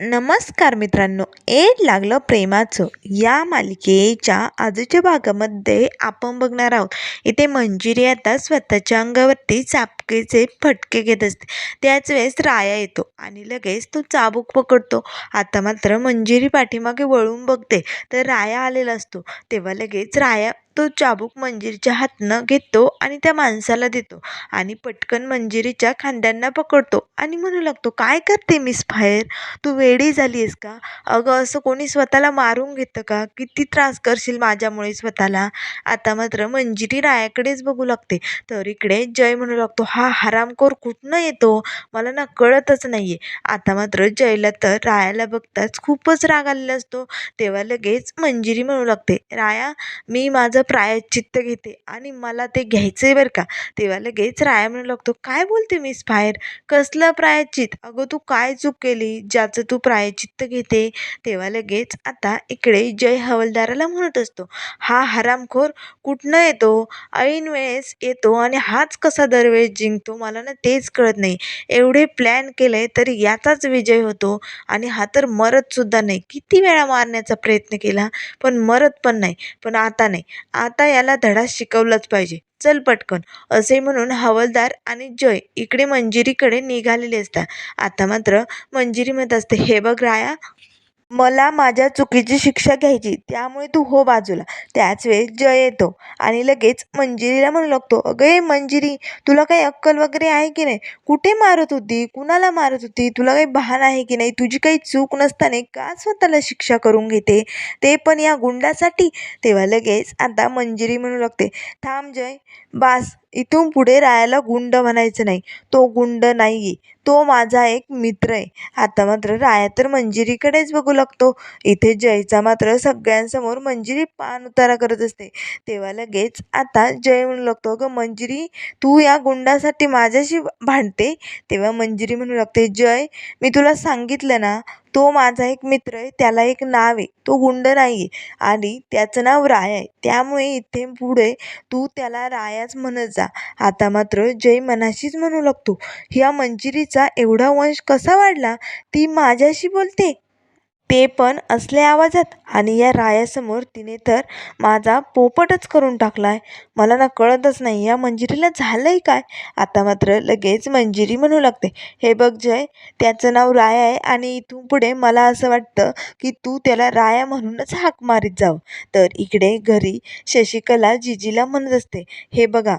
नमस्कार मित्रांनो एड लागलं प्रेमाचं. या मालिकेच्या आजच्या भागामध्ये आपण बघणार आहोत इथे मंजिरी आता स्वतःच्या अंगावरती चापकेचे फटके घेत असते. त्याच वेळेस राया येतो आणि लगेच तो चाबूक पकडतो. आता मात्र मंजिरी पाठीमागे वळून बघते तर राया आलेला असतो. तेव्हा लगेच राया तो चाबूक मंजिरीच्या हातनं घेतो आणि त्या माणसाला देतो आणि पटकन मंजिरीच्या खांद्यांना पकडतो आणि म्हणू लागतो काय करते मिस फायर? तू वेडी झाली आहेस का? अगं असं कोणी स्वतःला मारून घेतं का? किती त्रास करशील माझ्यामुळे स्वतःला? आता मात्र मंजिरी रायाकडेच बघू लागते. तर इकडे जय म्हणू लागतो हा हरामखोर कुठनं येतो? मला ना कळतच नाही आहे आता मात्र जयला तर रायाला बघताच खूपच राग आलेला असतो. तेव्हा लगेच मंजिरी म्हणू लागते राया मी माझं प्रायश्चित्त घेते. आणि मला ते घ्यायचं आहे बरं का. तेव्हा लगेच राया म्हणू लागतो काय बोलते मिस फायर कसलं प्रायश्चित? अगं तू काय चूक केली? ज्याचं तू प्रायश्चित्त घेते? तेव्हा लगेच आता इकडे जय हवलदाराला म्हणत असतो हा हरामखोर कुठनं येतो? ऐन वेळेस येतो आणि हाच कसा दरवेळेस जिंकतो? मला ना तेच कळत नाही. एवढे प्लॅन केले तरी याचाच विजय होतो. आणि हा तर मरतसुद्धा नाही. किती वेळा मारण्याचा प्रयत्न केला? पण मरत पण नाही. पण आता नाही. आता याला धडा शिकवलाच पाहिजे. चल पटकन. असे म्हणून हवलदार आणि जय इकडे मंजिरीकडे निघालेले असतात. आता मात्र मंजिरी म्हणत असते हे बघ राया मला माझ्या चुकीची शिक्षा घ्यायची. त्यामुळे तू हो बाजूला. त्याच वेळेस जय येतो. आणि लगेच मंजिरीला म्हणू लागतो अगं ए मंजिरी तुला काही अक्कल वगैरे आहे की नाही? कुठे मारत होती? कुणाला मारत होती? तुला काही भान आहे की नाही? तुझी काही चूक नसताना का स्वतःला शिक्षा करून घेते? ते पण या गुंडासाठी? तेव्हा लगेच आता मंजिरी म्हणू लागते थांब जय. बास इथून पुढे रायाला गुंड म्हणायचं नाही. तो गुंड नाही आहे तो माझा एक मित्र आहे. आता मात्र राया तर मंजिरीकडेच बघू लागतो. इथे जयचा मात्र सगळ्यांसमोर मंजिरी पान उतारा करत असते. तेव्हा लगेच आता जय म्हणू लागतो अगं मंजिरी तू या गुंडासाठी माझ्याशी भांडते? तेव्हा मंजिरी म्हणू लागते जय मी तुला सांगितलं ना तो माझा एक मित्र आहे त्याला एक नाव आहे तो गुंड नाही आहे आणि त्याचं नाव राया आहे. त्यामुळे इथे पुढे तू त्याला रायाच म्हणत जा. आता मात्र जय मनाशीच म्हणू लागतो. ह्या मंजिरीचा एवढा वंश कसा वाढला? ती माझ्याशी बोलते. ते पण असल्या आवाजात. आणि या रायासमोर तिने तर माझा पोपटच करून टाकला आहे मला ना कळतच नाही या मंजिरीला झालं आहे काय? आता मात्र लगेच मंजिरी म्हणू लागते. हे बघ जय त्याचं नाव राया आहे आणि इथून पुढे मला असं वाटतं की तू त्याला राया म्हणूनच हाक मारीत जावं. तर इकडे घरी शशिकला जिजीला म्हणत असते हे बघा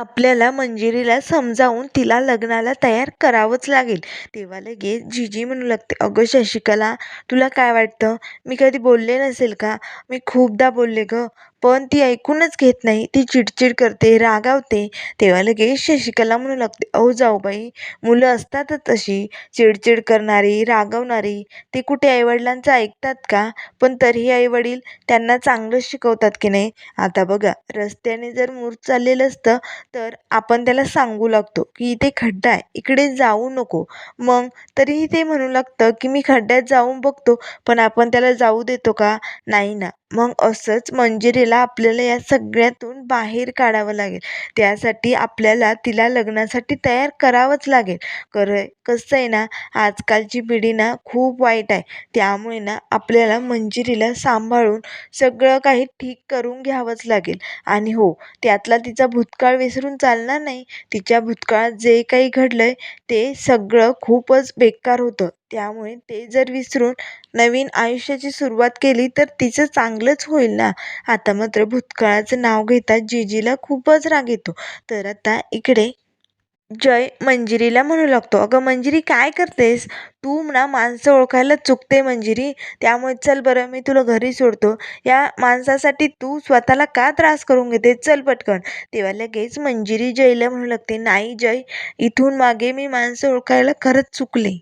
आपल्याला मंजिरीला समजावून तिला लग्नाला तयार करावंच लागेल. तेव्हा लगेच जीजी म्हणू लागते अगं शशिकला तुला काय वाटतं? मी कधी बोलले नसेल का? मी खूपदा बोलले गं. पण ती ऐकूनच घेत नाही. ती चिडचिड करते रागावते. तेव्हा लगेच शशिकला म्हणू लागते अहो जाऊबाई मुलं असतातच तशी. चिडचिड करणारी रागवणारी ते कुठे आईवडिलांचं ऐकतात का? पण तरीही आईवडील त्यांना चांगलंच शिकवतात की नाही? आता बघा रस्त्याने जर मूर चाललेलं असतं तर आपण त्याला सांगू लागतो की इथे खड्डा आहे इकडे जाऊ नको. मग तरीही ते म्हणू लागतं की मी खड्ड्यात जाऊन बघतो पण आपण त्याला जाऊ देतो का? नाही ना. मग असंच मंजिरीला आपल्याला या सगळ्यातून बाहेर काढावं लागेल. त्यासाठी आपल्याला तिला लग्नासाठी तयार करावंच लागेल. खरं कसं आहे ना आजकालची पिढी ना खूप वाईट आहे. त्यामुळे ना आपल्याला मंजिरीला सांभाळून सगळं काही ठीक करून घ्यावंच लागेल. आणि हो त्यातला तिचा भूतकाळ विसरून चालणार नाही. तिच्या भूतकाळात जे काही घडलं आहे ते सगळं खूपच बेकार होतं. त्यामुळे ते जर विसरून नवीन आयुष्याची सुरुवात केली तर तिचं चांगलंच होईल ना? आता मात्र भूतकाळाचं नाव घेता जिजीला खूपच राग येतो. तर आता इकडे जय मंजिरीला म्हणू लागतो. अगं मंजिरी काय करतेस? तू ना माणसं ओळखायला चुकते मंजिरी. त्यामुळे चल बरं मी तुला घरी सोडतो. या माणसासाठी तू स्वतःला का त्रास करून घेते? चल पटकन. तेव्हा लगेच मंजिरी जयला म्हणू लागते नाही जय इथून मागे मी माणसं ओळखायला खरंच चुकले.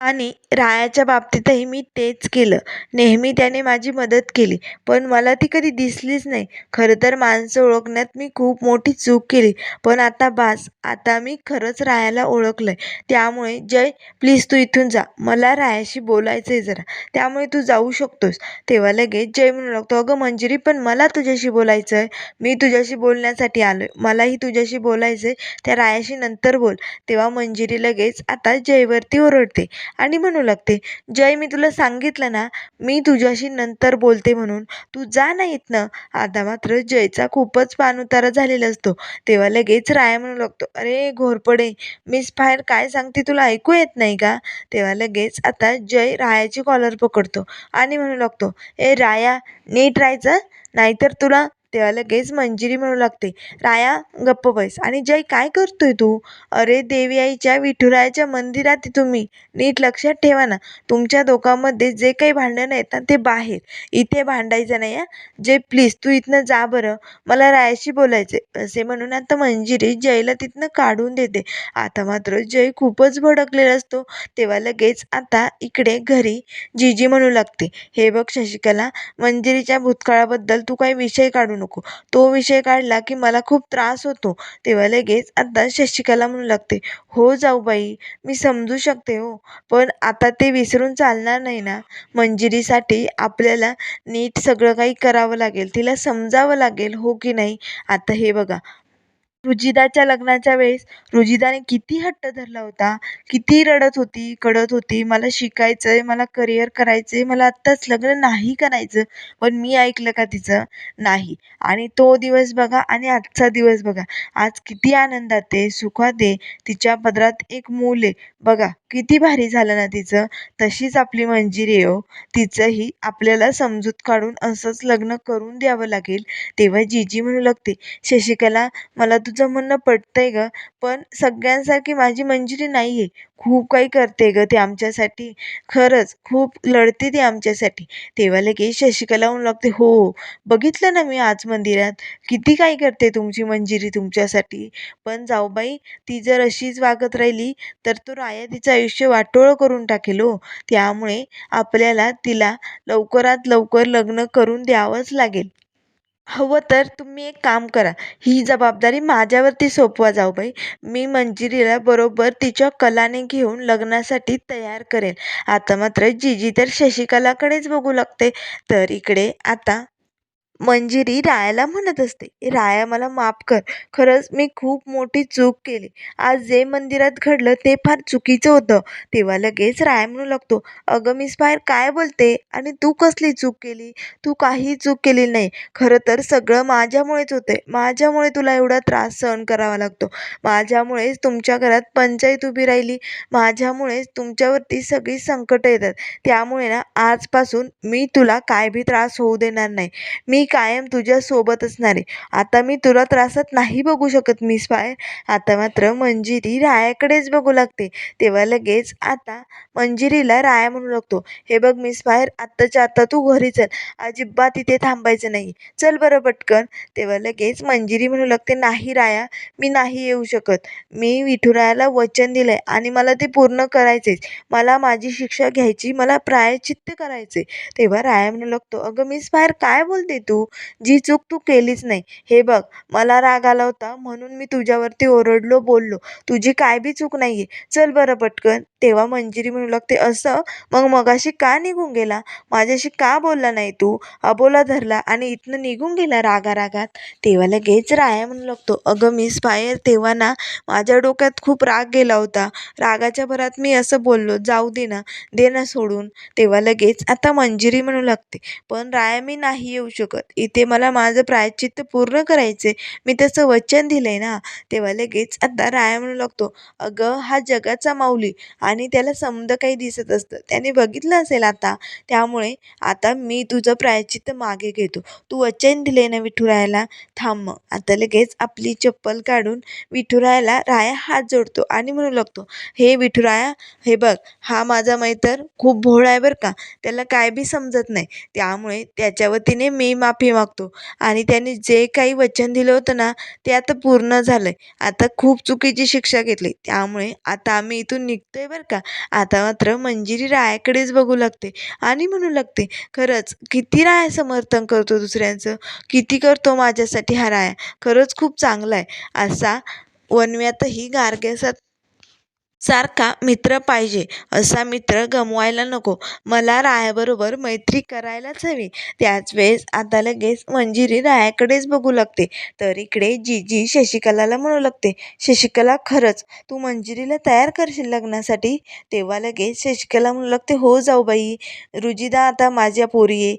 आणि रायाच्या बाबतीतही मी तेच केलं. नेहमी त्याने माझी मदत केली. पण मला ती कधी दिसलीच नाही. खरं तर माणसं ओळखण्यात मी खूप मोठी चूक केली. पण आता बास आता मी खरंच रायाला ओळखलं आहे त्यामुळे जय प्लीज तू इथून जा. मला रायाशी बोलायचं आहे जरा. त्यामुळे तू जाऊ शकतोस. तेव्हा लगेच जय म्हणू लागतो अगं मंजिरी पण मला तुझ्याशी बोलायचं आहे मी तुझ्याशी बोलण्यासाठी आलो आहे मलाही तुझ्याशी बोलायचं आहे त्या रायाशी नंतर बोल. तेव्हा मंजिरी लगेच आता जयवरती ओरडते. आणि म्हणू लागते जय मी तुला सांगितलं ना मी तुझ्याशी नंतर बोलते म्हणून. तू जा ना इथनं. आता मात्र जयचा खूपच पाणउतारा झालेला असतो. तेव्हा लगेच राया म्हणू लागतो अरे घोरपडे मिस फायर काय सांगते तुला ऐकू येत नाही का? तेव्हा लगेच आता जय रायाची कॉलर पकडतो आणि म्हणू लागतो ए राया नीट राहायचं? नाहीतर तुला तेव्हा लगेच मंजिरी म्हणू लागते. राया गप्प बैस. आणि जय काय करतोय तू? अरे देवी आईच्या विठुरायाच्या मंदिरात आहे तुम्ही. नीट लक्षात ठेवा ना. तुमच्या दोघांमध्ये जे काही भांडणं आहेत ना ते बाहेर. इथे भांडायचं नाही आहे जय प्लीज तू इथनं जा बरं. मला रायाशी बोलायचे असे म्हणून आता मंजिरी जयला तिथनं काढून देते. आता मात्र जय खूपच भडकलेला असतो. तेव्हा लगेच आता इकडे घरी जीजी म्हणू लागते. हे बघ शशिकला मंजिरीच्या भूतकाळाबद्दल तू काही विषय काढू नको. तो विषय काढला की मला खूप त्रास होतो. तेव्हा लगेच आता शशिकला म्हणू लागते हो जाऊबाई मी समजू शकते हो पण आता ते विसरून चालणार नाही ना. मंजिरीसाठी आपल्याला नीट सगळं काही करावं लागेल तिला समजावं लागेल हो की नाही? आता हे बघा रुजिदाच्या लग्नाच्या वेळेस रुजिदाने किती हट्ट धरला होता किती रडत होती कडत होती मला शिकायचं आहे मला करिअर करायचं आहे मला आत्ताच लग्न नाही करायचं पण मी ऐकलं का तिचं? नाही. आणि तो दिवस बघा आणि आजचा दिवस बघा. आज किती आनंदात आहे सुखात आहे तिच्या पदरात एक मूल आहे. बघा किती भारी झालं ना तिचं. तशीच आपली मंजिरी आहे हो. तिचंही आपल्याला समजूत काढून असंच लग्न करून द्यावं लागेल. तेव्हा जीजी म्हणू लागते शशिकला मला तुझं म्हणणं पटतं आहे गं पण सगळ्यांसारखी माझी मंजिरी नाही आहे खूप काही करते गं ती आमच्यासाठी. खरंच खूप लढते ती आमच्यासाठी. तेव्हा लगेच शशिकला म्हणू लागते हो बघितलं ना मी आज मंदिरात. किती काही करते तुमची मंजिरी तुमच्यासाठी. पण जाऊबाई ती जर अशीच वागत राहिली तर तो राया तिचा आयुष्य वाटोळं करून टाकेल हो. त्यामुळे आपल्याला तिला लवकरात लवकर लग्न करून द्यावंच लागेल. हवं तर तुम्ही एक काम करा. ही जबाबदारी माझ्यावरती सोपवा जाऊबाई मी मंजिरीला बरोबर तिच्या कलाने घेऊन लग्नासाठी तयार करेल. आता मात्र जीजी तर शशिकलाकडेच बघू लागते. तर इकडे आता मंजिरी रायाला म्हणत असते राया मला माफ कर. खरंच मी खूप मोठी चूक केली. आज जे मंदिरात घडलं ते फार चुकीचं होतं. तेव्हा लगेच राया म्हणू लागतो अगं मी स्पायर काय बोलते? आणि तू कसली चूक केली? तू काही चूक केली नाही. खरं तर सगळं माझ्यामुळेच होते माझ्यामुळे तुला एवढा त्रास सहन करावा लागतो. माझ्यामुळेच तुमच्या घरात पंचायत उभी राहिली. माझ्यामुळेच तुमच्यावरती सगळी संकटं येतात. त्यामुळे ना आजपासून मी तुला काय बी त्रास होऊ देणार नाही. मी कायम तुझ्या सोबत असणार आहे आता मी तुला त्रासात नाही बघू शकत मिस फायर आता मात्र मंजिरी रायाकडेच बघू लागते. तेव्हा लगेच आता मंजिरीला राया म्हणू लागतो. हे बघ मिस फायर आत्ताच्या आत्ता तू घरी चल. अजिबात इथे थांबायचं नाही. चल बरं पटकन. तेव्हा लगेच मंजिरी म्हणू लागते नाही राया मी नाही येऊ शकत. मी विठुरायाला वचन दिलं आहे आणि मला ते पूर्ण करायचेच मला माझी शिक्षा घ्यायची मला प्रायश्चित्त करायचे तेव्हा राया म्हणू लागतो अगं मिस फायर काय बोलते तू? जी चूक तू केलीच नाही. हे बघ मला राग आला होता म्हणून मी तुझ्यावरती ओरडलो बोललो. तुझी काय बी चूक नाही आहे चल बरं पटकन. तेव्हा मंजिरी म्हणू लागते असं? मग मगाशी का निघून गेला? माझ्याशी का बोलला नाही तू? अबोला धरला आणि इथनं निघून गेला रागा रागात तेव्हा लगेच राया म्हणू लागतो अगं मिस फायर तेव्हा ना माझ्या डोक्यात खूप राग गेला होता. रागाच्या भरात मी असं बोललो जाऊ दे ना दे ना सोडून. तेव्हा लगेच आता मंजिरी म्हणू लागते पण राया मी नाही येऊ शकत. इथे मला माझं प्रायश्चित्त पूर्ण करायचे मी तसं वचन दिलं आहे ना. तेव्हा लगेच आता राया म्हणू लागतो अगं हा जगाचा माऊली. आणि त्याला समद काही दिसत असतं. त्याने बघितलं असेल आता त्यामुळे आता मी तुझं प्रायश्चित्त मागे घेतो. तू वचन दिले ना विठुरायाला? थांब मग. आता लगेच आपली चप्पल काढून विठुरायाला राया हात जोडतो आणि म्हणू लागतो हे विठुराया हे बघ हा माझा मैतर खूप भोळा आहे बरं का? त्याला काय बी समजत नाही. त्यामुळे त्याच्या वतीने मी माफी मागतो. आणि त्याने जे काही वचन दिलं होतं ना ते आता पूर्ण झालं आहे आता खूप चुकीची शिक्षा घेतली. त्यामुळे आता आम्ही इथून निघतो आहे बरं का? आता मात्र मंजिरी रायाकडेच बघू लागते आणि म्हणू लागते खरंच किती राया समर्थन करतो दुसऱ्यांचं? किती करतो माझ्यासाठी हा राया? खरंच खूप चांगला आहे. असा वनव्यातही गारग्यासात सारखा मित्र पाहिजे असा मित्र गमवायला नको. मला रायाबरोबर मैत्री करायलाच हवी. त्याच वेळेस आता लगेच मंजिरी रायाकडेच बघू लागते. तर इकडे जीजी शशिकलाला म्हणू लागते शशिकला खरंच तू मंजिरीला तयार करशील लग्नासाठी? तेव्हा लगेच शशिकला म्हणू लागते हो जाऊ बाई. रुजिदा आता माझ्या पोरी आहे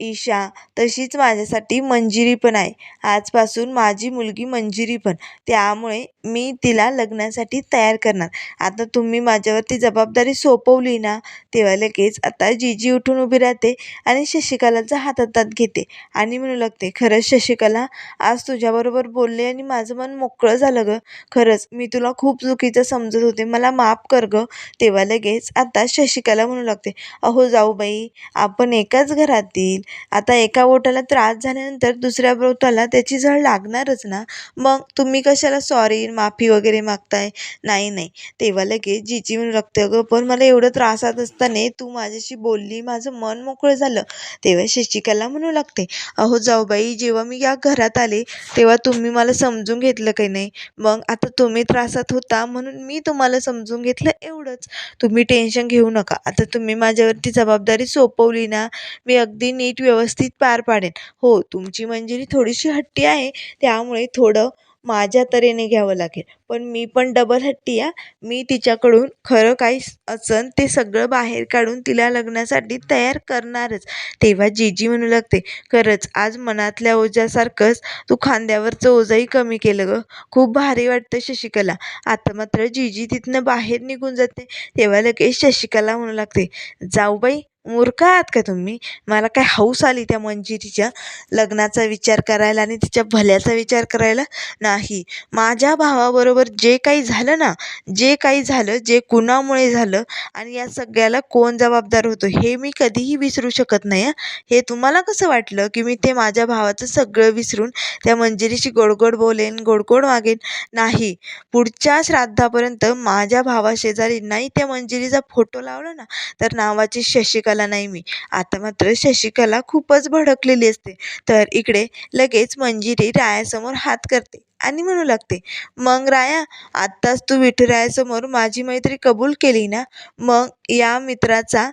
ईशा तशीच माझ्यासाठी मंजिरी पण आहे. आजपासून माझी मुलगी मंजिरी पण. त्यामुळे मी तिला लग्नासाठी तयार करणार. आता तुम्ही माझ्यावरती जबाबदारी सोपवली ना तेव्हा लगेच आता जीजी उठून उभी राहते आणि शशिकलाचा हात हातात घेते आणि म्हणू लागते खरंच शशिकला आज तुझ्याबरोबर बोलले आणि माझं मन मोकळं झालं गं. खरंच मी तुला खूप चुकीचं समजत होते. मला माफ कर गं. तेव्हा लगेच आता शशिकला म्हणू लागते अहो जाऊ बाई आपण एकाच घरातील आता एका बोटाला त्रास झाल्यानंतर दुसऱ्या बोटाला त्याची झळ लागणारच ना? मग तुम्ही कशाला सॉरी माफी वगैरे मागताय? नाही नाही. तेव्हा लगेच जीजी म्हणून लागते अगं पण मला एवढं त्रासात असताना तू माझ्याशी बोलली माझं मन मोकळं झालं. तेव्हा शशिकाला म्हणू लागते अहो जाऊबाई जेव्हा मी या घरात आले तेव्हा तुम्ही मला समजून घेतलं काही नाही? मग आता तुम्ही त्रासात होता म्हणून मी तुम्हाला समजून घेतलं एवढंच. तुम्ही टेन्शन घेऊ नका. आता तुम्ही माझ्यावरती जबाबदारी सोपवली ना मी अगदी नीट व्यवस्थित पार पाडेन. हो तुमची मंजिरी थोडीशी हट्टी आहे त्यामुळे थोडं माझ्या तऱ्हेने घ्यावं लागेल. पण मी पण डबल हट्टी आहे. मी तिच्याकडून खरं काही असन ते सगळं बाहेर काढून तिला लग्नासाठी तयार करणारच. तेव्हा जीजी म्हणू लागते खरंच आज मनातल्या ओझ्यासारखंच तू खांद्यावरचं ओझंही कमी केलं गं. खूप भारी वाटतं शशिकला. आता मात्र जीजी तिथनं बाहेर निघून जाते. तेव्हा लगेच शशिकला म्हणू लागते जाऊ बाई मूर्ख आहात का तुम्ही? मला काय हौस आली त्या मंजिरीच्या लग्नाचा विचार करायला आणि तिच्या भल्याचा विचार करायला नाही. माझ्या भावाबरोबर जे काही झालं ना जे काही झालं जे कुणामुळे झालं आणि या सगळ्याला कोण जबाबदार होतो हे मी कधीही विसरू शकत नाही हे. तुम्हाला कसं वाटलं की मी ते माझ्या भावाचं सगळं विसरून त्या मंजिरीशी गोडगोड बोलेन गोडगोड मागेन नाही. पुढच्या श्राद्धापर्यंत माझ्या भावाशेजारी नाही त्या मंजिरीचा फोटो लावला ना तर नावाची शशिकला नाही मी. आता मात्र शशिकला खूपच भडकलेली असते. तर इकडे लगेच मंजिरी रायासमोर हात करते आणि म्हणू लागते मग राया आत्ताच तू विठुरायासमोर माझी मैत्री कबूल केली ना? मग या मित्राचा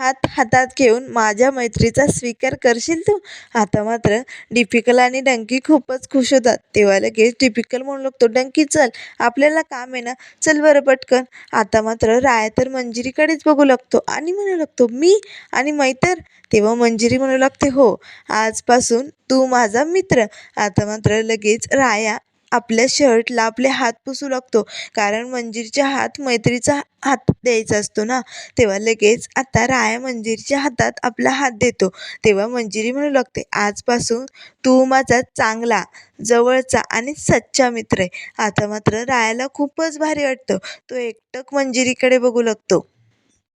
हात हातात घेऊन माझ्या मैत्रीचा स्वीकार करशील तू? आता मात्र डिफिकल आणि डंकी खूपच खुश होतात. तेव्हा लगेच डिफिकल म्हणू लागतो डंकी चल आपल्याला काम आहे ना? चल बरं पटकन. आता मात्र राया तर मंजिरीकडेच बघू लागतो. आणि म्हणू लागतो मी? आणि मैतर तेव्हा मंजिरी म्हणू लागते हो आजपासून तू माझा मित्र. आता मात्र लगेच राया आपल्या शर्टला आपले हात पुसू लागतो. कारण मंजिरीच्या हात मैत्रीचा हात द्यायचा असतो ना. तेव्हा लगेच आता राया मंजिरीच्या हातात आपला हात देतो. तेव्हा मंजिरी म्हणू लागते आजपासून तू माझा चांगला जवळचा आणि सच्चा मित्र आहे. आता मात्र रायाला खूपच भारी वाटतं. तो एकटक मंजिरीकडे बघू लागतो.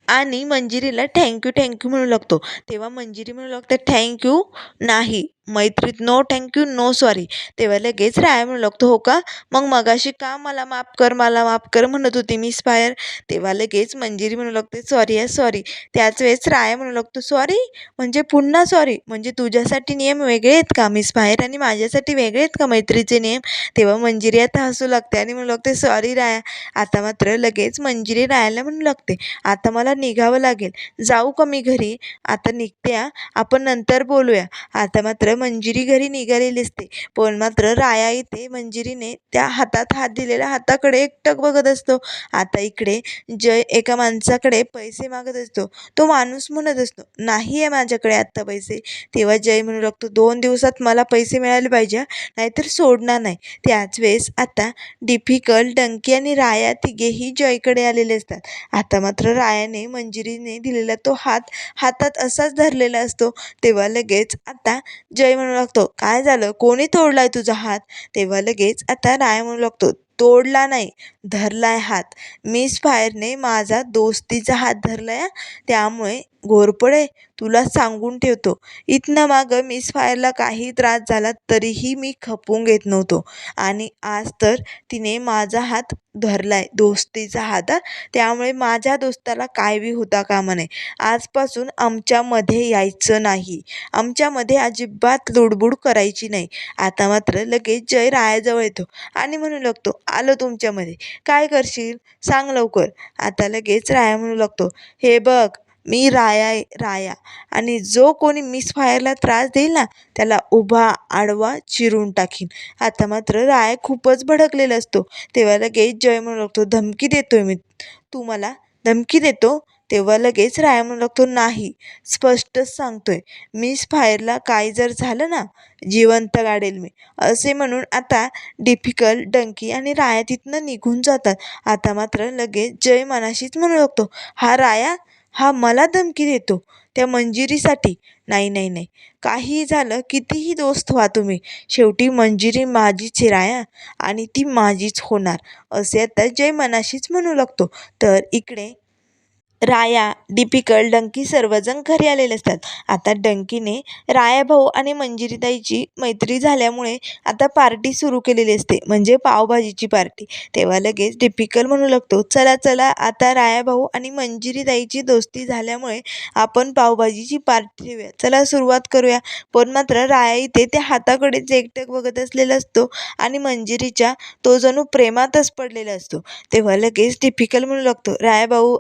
आणि मंजिरीला थँक्यू थँक्यू म्हणू लागतो. तेव्हा मंजिरी म्हणू लागते थँक्यू नाही. मैत्रीत no thank you no sorry तेव्हा लगेच राया म्हणू लागतो हो का? मग मगाशी का मला माफ कर मला माफ कर म्हणत होती मी स्पायर तेव्हा लगेच मंजिरी म्हणू लागते सॉरी आहे सॉरी त्याच वेळेस राया म्हणू लागतो सॉरी म्हणजे पुन्हा सॉरी म्हणजे तुझ्यासाठी नियम वेगळे आहेत का मी स्पायर आणि माझ्यासाठी वेगळे आहेत का मैत्रीचे नियम? तेव्हा मंजिरी आता हसू लागते आणि म्हणू लागते सॉरी राया. आता मात्र लगेच मंजिरी रायाला म्हणू लागते आता मला निघावं लागेल. जाऊ का मी घरी? आता निघते आपण नंतर बोलूया. आता मात्र मंजिरी घरी निघालेली असते. पण मात्र राया इथे मंजिरीने त्या हातात हात दिलेल्या हाताकडे एकटक बघत असतो. आता इकडे जय एका माणसाकडे पैसे मागत असतो. तो माणूस म्हणत असतो नाही आहे माझ्याकडे आत्ता पैसे. तेव्हा जय म्हणू लागतो दोन दिवसात मला पैसे मिळाले पाहिजे नाहीतर सोडणार नाही. त्याच वेळेस आता डिफिकल्ट डंकी आणि राया तिघेही जयकडे आलेले असतात. आता मात्र रायाने मंजिरीने दिलेला तो हात हातात असाच धरलेला असतो. तेव्हा लगेच आता जय म्हणू लागतो. काय झालं? कोणी तोडलाय तुझा हात? तेव्हा लगेच आता राय म्हणू लागतो तोडला नाही धरलाय हात. मिस फायरने माझा दोस्तीचा हात धरलाय त्यामुळे घोरपडे तुला सांगून ठेवतो. इथनं मागं मिस फायरला काही त्रास झाला तरीही मी खपवून घेत नव्हतो. आणि आज तर तिने माझा हात धरला आहे दोस्तीचा हात त्यामुळे माझ्या दोस्ताला काय बी होता कामा नये. आजपासून आमच्यामध्ये यायचं नाही. आमच्यामध्ये अजिबात लुडबुड करायची नाही. आता मात्र लगेच जय रायाजवळ येतो आणि म्हणू लागतो आलो तुमच्यामध्ये. काय करशील? सांग लवकर. आता लगेच राया म्हणू लागतो हे बघ मी राया आहे राया. आणि जो कोणी मिस फायरला त्रास देईल ना त्याला उभा आडवा चिरून टाकीन. आता मात्र राया खूपच भडकलेला असतो. तेव्हा लगेच जय म्हणू लागतो धमकी देतोय मी. तू मला धमकी देतो? तेव्हा लगेच राया म्हणू लागतो नाही. स्पष्टच सांगतोय. मिस फायरला काय जर झालं ना जिवंत गाडेल मी. असे म्हणून आता डिफिकल्ट डंकी आणि राया तिथनं निघून जातात. आता मात्र लगेच जय मनाशीच म्हणू लागतो हा राया हा मला धमकी देतो त्या मंजिरीसाठी. नाही नाही नाही. काहीही झालं कितीही दोस्त व्हा तुम्ही. शेवटी मंजिरी माझीच राया आणि ती माझीच होणार असे आता जय मनाशीच म्हणू लागतो. तर इकडे राया डिपिकल डंकी सर्वजण घरी आलेले असतात. आता डंकीने राया भाऊ आणि मंजिरीताईची मैत्री झाल्यामुळे आता पार्टी सुरू केलेली असते. म्हणजे पावभाजीची पार्टी. तेव्हा लगेच डिपिकल म्हणू लागतो चला चला आता राया भाऊ आणि मंजिरीताईची दोस्ती झाल्यामुळे आपण पावभाजीची पार्टी ठेवूया. चला सुरुवात करूया. पण मात्र राया इथे त्या हाताकडेच एकटक बघत असलेला असतो आणि मंजिरीच्या तो जणू प्रेमातच पडलेला असतो. तेव्हा लगेच डिपिकल म्हणू लागतो राया भाऊ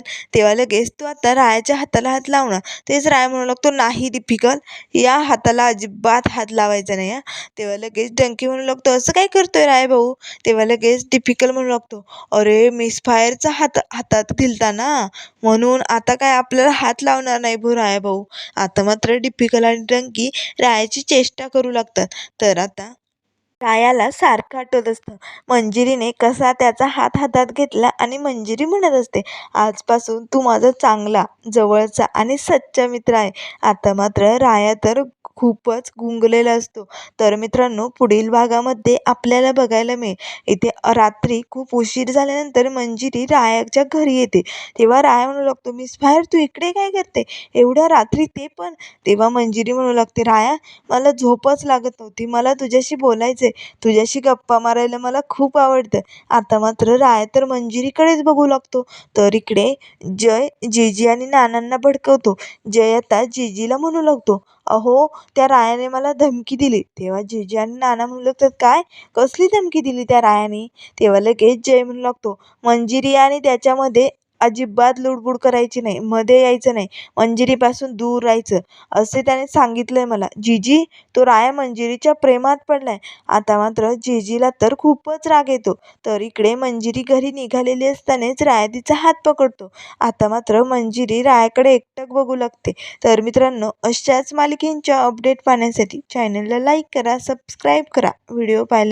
अभिनंदन तेव्हा लगेच तू आता रायाच्या हाताला हात लावणार. तेच राय म्हणू लागतो नाही डिफिकल या हाताला अजिबात हात लावायचा नाही हा. तेव्हा लगेच डंकी म्हणू लागतो असं काय करतोय राय भाऊ? तेव्हा लगेच डिफिकल म्हणू लागतो अरे मिसफायरचा हात हातात दिलता ना म्हणून आता काय आपल्याला हात लावणार नाही भो राया भाऊ. आता मात्र डिफिकल आणि डंकी रायाची चेष्टा करू लागतात. तर आता रायाला सारखं आठवत असतं. मंजिरीने कसा त्याचा हात हातात घेतला आणि मंजिरी म्हणत असते आजपासून तू माझा चांगला जवळचा आणि सच्चा मित्र आहे. आता मात्र राया तर खूपच गुंगलेला असतो. तर मित्रांनो पुढील भागामध्ये आपल्याला बघायला मिळेल. इथे रात्री खूप उशीर झाल्यानंतर मंजिरी रायाच्या घरी येते. तेव्हा राया म्हणू लागतो मिस फायर तू इकडे काय करते? एवढ्या रात्री ते पण. तेव्हा मंजिरी म्हणू लागते राया मला झोपच लागत नव्हती. मला तुझ्याशी बोलायचं आहे तुझ्याशी गप्पा मारायला मला खूप आवडतं. आता मात्र राया तर मंजिरीकडेच बघू लागतो. तर इकडे जय जीजी आणि नानांना भडकवतो. जय आता जीजीला म्हणू लागतो अहो त्या रायाने मला धमकी दिली. तेव्हा जीजी आणि नाना म्हणू लागतात काय? कसली धमकी दिली त्या रायाने? तेव्हा लगेच जय म्हणू लागतो. मंजिरी आणि त्याच्यामध्ये अजिबात लुडबुड करायची नाही. मध्ये यायचं नाही. मंजिरीपासून दूर राहायचं. असे त्याने सांगितलंय मला. जिजी तो राया मंजिरीच्या प्रेमात पडलाय. आता मात्र जिजीला तर खूपच राग येतो. तर इकडे मंजिरी घरी निघालेली असतानाच राया तिचा हात पकडतो. आता मात्र मंजिरी रायाकडे एकटक बघू लागते. तर मित्रांनो अशाच मालिकेंच्या अपडेट पाहण्यासाठी चॅनलला लाईक करा सबस्क्राईब करा. व्हिडिओ पाहिल्या